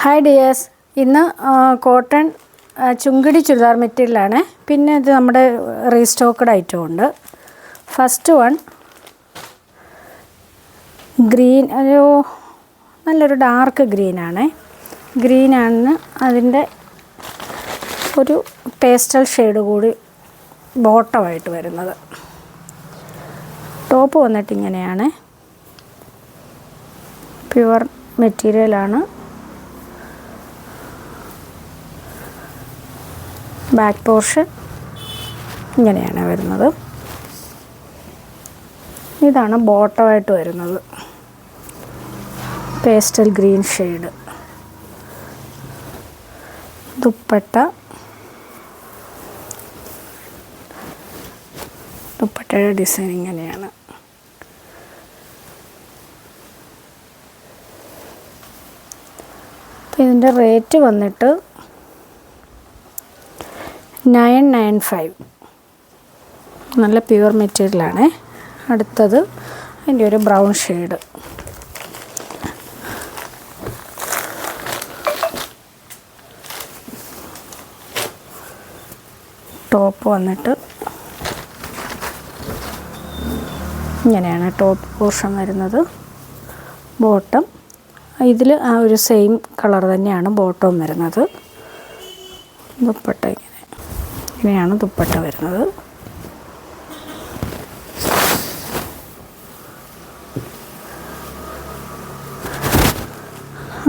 Hi dears ഇന്ന് cotton chungidi churidar മെറ്റീരിയലാണ്. പിന്നെ ഇത് നമ്മുടെ റീസ്റ്റോക്കഡ് ഐറ്റം ഉണ്ട്. ഫസ്റ്റ് വൺ ഗ്രീൻ ഒരു നല്ലൊരു ഡാർക്ക് ഗ്രീനാണ് ഗ്രീനാണെന്ന് അതിന്റെ ഒരു പേസ്റ്റൽ ഷെയ്ഡ് കൂടി ബോട്ടമായിട്ട് വരുന്നത്. ടോപ്പ് വന്നിട്ട് ഇങ്ങനെയാണ്. പ്യുവർ മെറ്റീരിയലാണ് ബാക്ക് പോർഷൻ ഇങ്ങനെയാണ് വരുന്നത്. ഇതാണ് ബോട്ടമായിട്ട് വരുന്നത്. Pastel green shade. ദുപ്പട്ട. ദുപ്പട്ടയുടെ ഡിസൈൻ ഇങ്ങനെയാണ്. ഇതിന്റെ റേറ്റ് വന്നിട്ട് നയൻ നയൻ ഫൈവ്. നല്ല പ്യുവർ മെറ്റീരിയലാണ്. അടുത്തത് അതിന്റെ ഒരു ബ്രൗൺ ഷെയ്ഡ്. ടോപ്പ് വന്നിട്ട് ഇങ്ങനെയാണ് ടോപ്പ് പോർഷൻ വരുന്നത്. ബോട്ടം. ഇതിൽ ആ ഒരു സെയിം കളർ തന്നെയാണ് ബോട്ടവും വരുന്നത്. ദുപ്പട്ട ഇങ്ങനെ ഇങ്ങനെയാണ് ദുപ്പട്ട വരുന്നത്.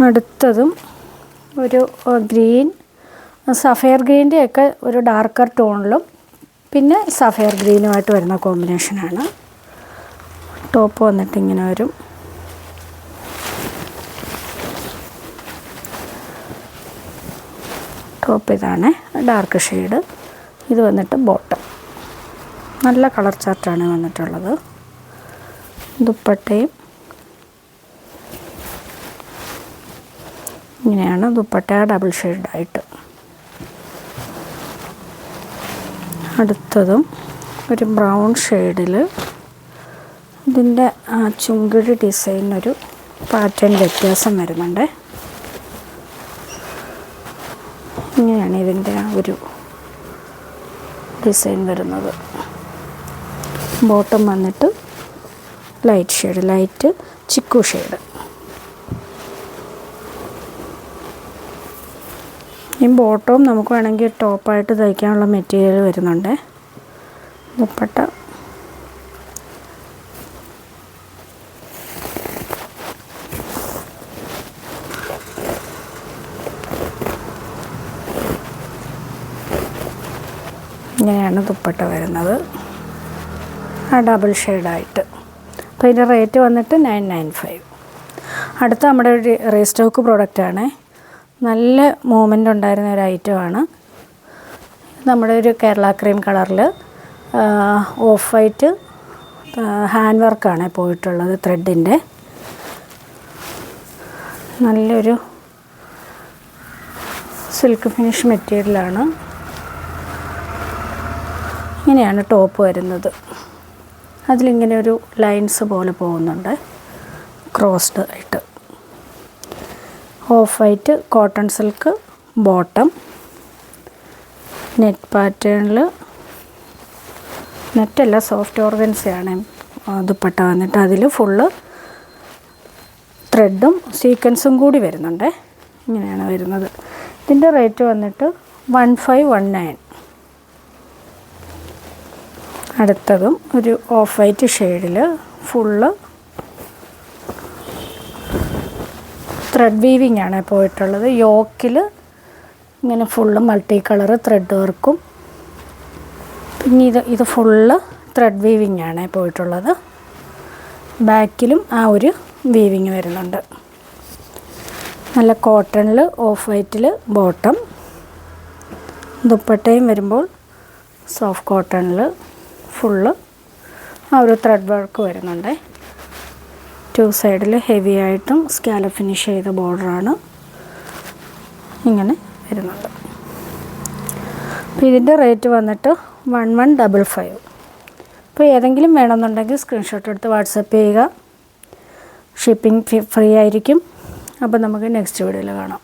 അടുത്തതും ഒരു ഗ്രീൻ സഫയർ ഗ്രീന്റെ ഒക്കെ ഒരു ഡാർക്കർ ടോണിലും പിന്നെ സഫയർ ഗ്രീനുമായിട്ട് വരുന്ന കോമ്പിനേഷനാണ്. ടോപ്പ് വന്നിട്ട് ഇങ്ങനെ വരും. ടോപ്പ് ഇതാണ് ഡാർക്ക് ഷെയ്ഡ്. ഇത് വന്നിട്ട് ബോട്ടം നല്ല കളർ ചാർട്ടാണ് വന്നിട്ടുള്ളത്. ദുപ്പട്ടയും ഇങ്ങനെയാണ് ദുപ്പട്ട ഡബിൾ ഷെയ്ഡായിട്ട് അടുത്തതും ഒരു ബ്രൗൺ ഷെയ്ഡിൽ ഇതിന്റെ ചുങ്കിടി ഡിസൈനൊരു പാറ്റേൺ വ്യത്യാസം വരുന്നുണ്ട്. ഇങ്ങനെയാണ് ഇതിന്റെ ഒരു ഡിസൈൻ വരുന്നത്. ബോട്ടം വന്നിട്ട് light shade light chikoo shade. ഈ ബോട്ടവും നമുക്ക് വേണമെങ്കിൽ ടോപ്പായിട്ട് തയ്ക്കാനുള്ള മെറ്റീരിയൽ വരുന്നുണ്ട്. ദുപ്പട്ട. ഇങ്ങനെയാണ് ദുപ്പട്ട വരുന്നത്. ആ ഡബിൾ ഷെയ്ഡായിട്ട് അപ്പോൾ ഇതിന്റെ റേറ്റ് വന്നിട്ട് നയൻ നയൻ ഫൈവ് അടുത്ത നമ്മുടെ ഒരു റീസ്റ്റോക്ക് പ്രോഡക്റ്റാണ് നല്ല മൂവ്മെന്റ് ഉണ്ടായിരുന്ന ഒരു ഐറ്റമാണ് നമ്മുടെ ഒരു കേരള ക്രീം കളറിൽ ഓഫ് വൈറ്റ് ഹാൻഡ് വർക്കാണ് പോയിട്ടുള്ളത് ത്രെഡിന്റെ നല്ലൊരു സിൽക്ക് ഫിനിഷ് മെറ്റീരിയലാണ് ഇങ്ങനെയാണ് ടോപ്പ് വരുന്നത്. അതിലിങ്ങനെ ഒരു ലൈൻസ് പോലെ പോകുന്നുണ്ട്. ക്രോസ്ഡ് ആയിട്ട്. Off white cotton silk bottom net പാറ്റേണിൽ നെറ്റല്ല സോഫ്റ്റ് ഓർഗൻസയാണ് ദുപ്പട്ട വന്നിട്ട് അതിൽ ഫുള്ള് ത്രെഡും സീക്വൻസും കൂടി വരുന്നുണ്ട്. ഇങ്ങനെയാണ് വരുന്നത്. ഇതിന്റെ റേറ്റ് വന്നിട്ട് വൺ ഫൈവ് വൺ നയൻ അടുത്തതും ഒരു ഓഫ് വൈറ്റ് ഷെയ്ഡിൽ ഫുള്ള് ത്രെഡ് വീവിംഗ് ആണ് പോയിട്ടുള്ളത്. യോക്കിൽ ഇങ്ങനെ ഫുള്ള് മൾട്ടി കളർ ത്രെഡ് വർക്കും പിന്നെ ഇത് ഇത് ഫുള്ള് ത്രെഡ് വീവിംഗ് ആണ് പോയിട്ടുള്ളത്. ബാക്കിലും ആ ഒരു വീവിങ് വരുന്നുണ്ട്. നല്ല കോട്ടണിൽ ഓഫ് വൈറ്റിൽ ബോട്ടം ദുപ്പട്ടയും വരുമ്പോൾ സോഫ്റ്റ് കോട്ടണിൽ ഫുള്ള് ആ ഒരു ത്രെഡ് വർക്ക് വരുന്നുണ്ട്. ടു സൈഡിൽ ഹെവി ആയിട്ടും സ്കാല ഫിനിഷ് ചെയ്ത ബോർഡറാണ് ഇങ്ങനെ വരുന്നുണ്ട് അപ്പോൾ ഇതിന്റെ റേറ്റ് വന്നിട്ട് വൺ വൺ ഡബിൾ ഫൈവ് അപ്പോൾ ഏതെങ്കിലും വേണമെന്നുണ്ടെങ്കിൽ സ്ക്രീൻഷോട്ട് എടുത്ത് വാട്സപ്പ് ചെയ്യുക. ഷിപ്പിംഗ് ഫ്രീ ആയിരിക്കും. അപ്പോൾ നമുക്ക് നെക്സ്റ്റ് വീഡിയോയിൽ കാണാം.